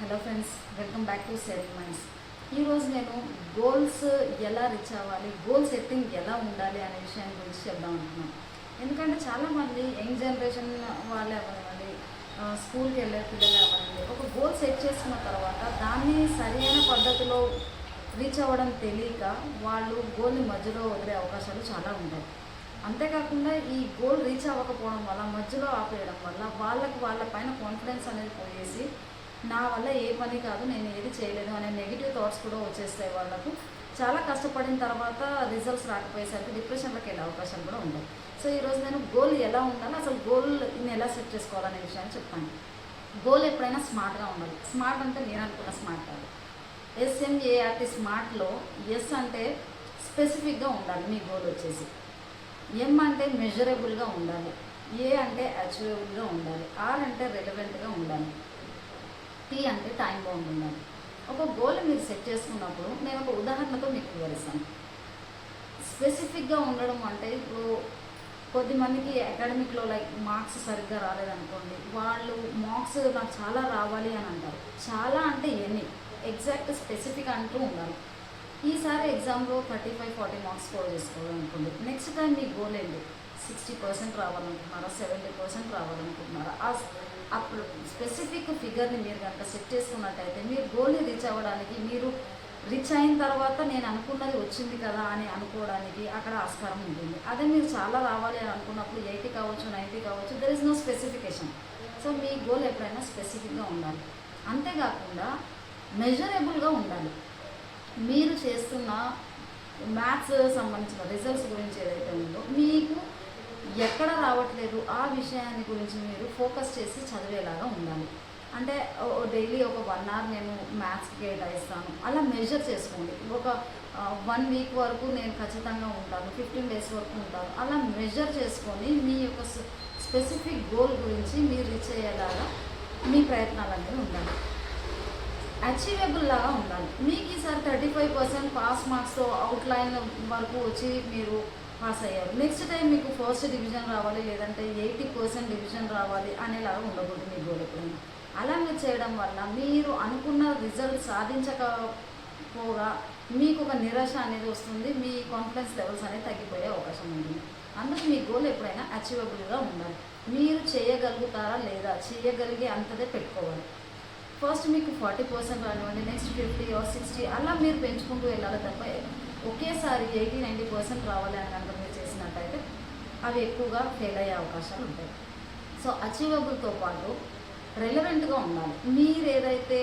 Hello friends welcome back to self minds ఈరోజు నేను goals ఎలా రీచ్ అవ్వాలి గోల్ సెట్టింగ్ ఎలా ఉండాలి అనే విషయాన్ని గురించి చెప్దాం అనుకున్నాను ఎందుకంటే చాలామంది యంగ్ జనరేషన్ వాళ్ళే అవ్వనివ్వండి స్కూల్కి వెళ్ళే పిల్లలే అవ్వనివ్వండి ఒక గోల్ సెట్ చేసుకున్న తర్వాత దాన్ని సరైన పద్ధతిలో రీచ్ అవ్వడం తెలియక వాళ్ళు గోల్ని మధ్యలో వదిలే అవకాశాలు చాలా ఉంటాయి. అంతేకాకుండా ఈ గోల్ రీచ్ అవ్వకపోవడం వల్ల మధ్యలో ఆపేయడం వల్ల వాళ్ళకి వాళ్ళ పైన కాన్ఫిడెన్స్ అనేది పోయేసి నా వల్ల ఏ పని కాదు నేను ఏది చేయలేదు అనే నెగిటివ్ థాట్స్ కూడా వచ్చేస్తాయి వాళ్ళకు. చాలా కష్టపడిన తర్వాత రిజల్ట్స్ రాకపోయేసరికి డిప్రెషన్లోకి వెళ్ళే అవకాశం కూడా ఉండదు. సో ఈరోజు నేను గోల్ ఎలా ఉండాలి అసలు గోల్ ఎలా సెట్ చేసుకోవాలనే విషయాన్ని చెప్తాను. గోల్ ఎప్పుడైనా స్మార్ట్గా ఉండాలి. స్మార్ట్ అంటే నేను అనుకున్న స్మార్ట్ కాదు. ఎస్ఎంఏఆర్టీ స్మార్ట్లో ఎస్ అంటే స్పెసిఫిక్గా ఉండాలి మీ గోల్ వచ్చేసి. ఎం అంటే మెజరబుల్గా ఉండాలి. ఏ అంటే అచీవబుల్గా ఉండాలి. ఆర్ అంటే రెలవెంట్గా ఉండాలి. టీ అంటే టైం బౌండ్ ఒక గోల్ మీరు సెట్ చేసుకున్నప్పుడు నేను ఒక ఉదాహరణతో మీకు వివరిస్తాను. స్పెసిఫిక్గా ఉండడం అంటే ఇప్పుడు కొద్దిమందికి అకాడమిక్లో లైక్ మార్క్స్ సరిగ్గా రాలేదనుకోండి వాళ్ళు మార్క్స్ నాకు చాలా రావాలి అని అంటారు. చాలా అంటే ఎన్ని? ఎగ్జాక్ట్ స్పెసిఫిక్ అంటూ ఉండాలి. ఈసారి ఎగ్జామ్లో thirty five forty marks score చేసుకోవాలనుకోండి. Next time మీ గోల్ ఏంటి? సిక్స్టీ పర్సెంట్ రావాలనుకుంటున్నారా? సెవెంటీ పర్సెంట్ రావాలనుకుంటున్నారా? ఆ అప్పుడు స్పెసిఫిక్ ఫిగర్ని మీరు కనుక సెట్ చేసుకున్నట్టయితే మీరు గోల్ని రీచ్ అవ్వడానికి మీరు రీచ్ అయిన తర్వాత నేను అనుకున్నది వచ్చింది కదా అని అనుకోవడానికి అక్కడ ఆస్కారం ఉంటుంది. అదే మీరు చాలా రావాలి అని అనుకున్నప్పుడు ఎయిటీ కావచ్చు నైంటీ కావచ్చు there is no specification so me goal ఎప్పుడైనా స్పెసిఫిక్గా ఉండాలి. అంతేకాకుండా మెజరబుల్గా ఉండాలి. మీరు చేస్తున్న మ్యాథ్స్ సంబంధించిన రిజల్ట్స్ గురించి ఏదైతే ఉందో రావట్లేదు. ఆ విషయాన్ని గురించి మీరు ఫోకస్ చేసి చదివేలాగా ఉండాలి. అంటే డైలీ ఒక వన్ అవర్ నేను మ్యాథ్స్ కేటాయిస్తాను. అలా మెజర్ చేసుకోండి. ఒక వన్ వీక్ వరకు నేను ఖచ్చితంగా ఉంటాను. ఫిఫ్టీన్ డేస్ వరకు ఉంటాను. అలా మెజర్ చేసుకొని మీ యొక్క స్పెసిఫిక్ గోల్ గురించి మీరు రీచ్ అయ్యేలాగా మీ ప్రయత్నాలు అనేవి ఉండాలి. అచీవబుల్ లాగా ఉండాలి. మీకు ఈసారి థర్టీ ఫైవ్ పర్సెంట్ పాస్ మార్క్స్తో అవుట్లైన్ వరకు వచ్చి మీరు పాస్ అయ్యారు. నెక్స్ట్ టైం మీకు ఫస్ట్ డివిజన్ రావాలి లేదంటే ఎయిటీ పర్సెంట్ డివిజన్ రావాలి అనేలాగా ఉండకూడదు మీ గోల్ ఎప్పుడైనా అలా మీరు చేయడం వల్ల మీరు అనుకున్న రిజల్ట్ సాధించకపోగా మీకు ఒక నిరాశ అనేది వస్తుంది మీ కాన్ఫిడెన్స్ లెవెల్స్ అనేది తగ్గిపోయే అవకాశం ఉంటుంది. అందుకు మీ గోల్ ఎప్పుడైనా అచీవబుల్గా ఉండాలి. మీరు చేయగలుగుతారా లేదా? చేయగలిగే అంతదే పెట్టుకోవాలి. ఫస్ట్ మీకు ఫార్టీ పర్సెంట్ రానివ్వండి నెక్స్ట్ ఫిఫ్టీ ఆర్ సిక్స్టీ అలా మీరు పెంచుకుంటూ వెళ్ళాలి తప్ప ఒకేసారి ఎయిటీ నైంటీ పర్సెంట్ రావాలి అని కనుక మీరు చేసినట్టయితే అవి ఎక్కువగా ఫెయిల్ అయ్యే అవకాశాలు ఉంటాయి. సో అచీవబుల్తో పాటు రెలవెంట్గా ఉండాలి. మీరు ఏదైతే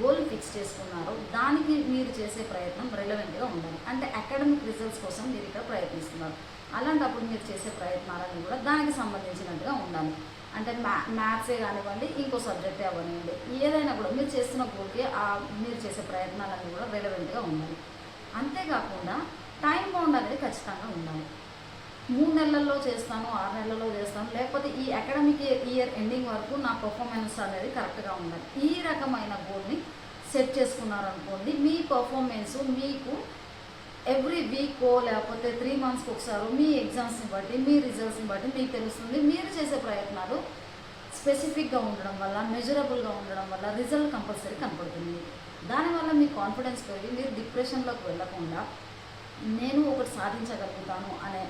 గోల్ ఫిక్స్ చేసుకున్నారో దానికి మీరు చేసే ప్రయత్నం రెలవెంట్గా ఉండాలి. అంటే అకాడమిక్ రిజల్ట్స్ కోసం మీరు ఇక్కడ ప్రయత్నిస్తున్నారు. అలాంటప్పుడు మీరు చేసే ప్రయత్నాలన్నీ కూడా దానికి సంబంధించినట్టుగా ఉండాలి. అంటే మ్యా మ్యాథ్సే కానివ్వండి ఇంకో సబ్జెక్టే అవ్వనివ్వండి ఏదైనా కూడా మీరు చేస్తున్న గోల్కి మీరు చేసే ప్రయత్నాలన్నీ కూడా రెలవెంట్గా ఉండాలి. కాకుండా టైం బౌండ్ అనేది ఖచ్చితంగా ఉండాలి. మూడు నెలల్లో చేస్తాను ఆరు నెలల్లో చేస్తాను లేకపోతే ఈ అకాడమిక్ ఇయర్ ఎండింగ్ వరకు నా పర్ఫార్మెన్స్ అనేది కరెక్ట్గా ఉండాలి. ఈ రకమైన గోల్ని సెట్ చేసుకున్నారనుకోండి మీ పర్ఫార్మెన్స్ మీకు ఎవ్రీ వీకో లేకపోతే త్రీ మంత్స్కి ఒకసారి మీ ఎగ్జామ్స్ని బట్టి మీ రిజల్ట్స్ని బట్టి మీకు తెలుస్తుంది. మీరు చేసే ప్రయత్నాలు స్పెసిఫిక్గా ఉండడం వల్ల మెజరబుల్గా ఉండడం వల్ల రిజల్ట్ కంపల్సరీ కనపడుతుంది. దానివల్ల మీ కాన్ఫిడెన్స్ పెరిగి మీరు డిప్రెషన్లోకి వెళ్ళకుండా నేను ఒకటి సాధించగలుగుతాను అనే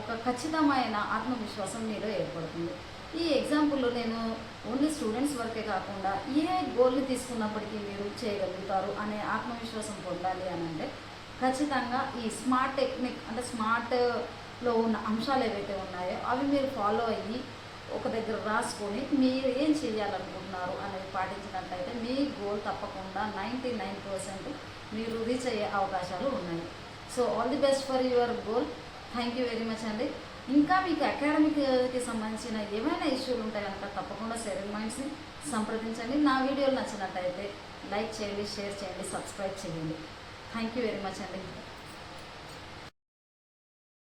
ఒక ఖచ్చితమైన ఆత్మవిశ్వాసం మీలో ఏర్పడుతుంది. ఈ ఎగ్జాంపుల్లో నేను ఓన్లీ స్టూడెంట్స్ వరకే కాకుండా ఏ గోల్ని తీసుకున్నప్పటికీ మీరు చేయగలుగుతారు అనే ఆత్మవిశ్వాసం పొందాలి అని అంటే ఖచ్చితంగా ఈ స్మార్ట్ టెక్నిక్ అంటే స్మార్ట్లో ఉన్న అంశాలు ఏవైతే ఉన్నాయో అవి మీరు ఫాలో అయ్యి ఒక దగ్గర రాసుకొని మీరు ఏం చేయాలనుకుంటున్నారు అనేది పాటించినట్లయితే మీ గోల్ తప్పకుండా నైంటీ నైన్ పర్సెంట్ మీరు రీచ్ అయ్యే అవకాశాలు ఉన్నాయి. So all the best for your goal thank you very much అండి. ఇంకా మీకు అకాడమిక్కి uh, సంబంధించిన ఏమైనా ఇష్యూలు ఉంటే కనుక తప్పకుండా సెవెన్ మైండ్స్ని సంప్రదించండి. నా వీడియోలు నచ్చినట్టయితే లైక్ చేయండి షేర్ చేయండి సబ్స్క్రైబ్ చేయండి. థ్యాంక్ యూ వెరీ మచ్ అండి.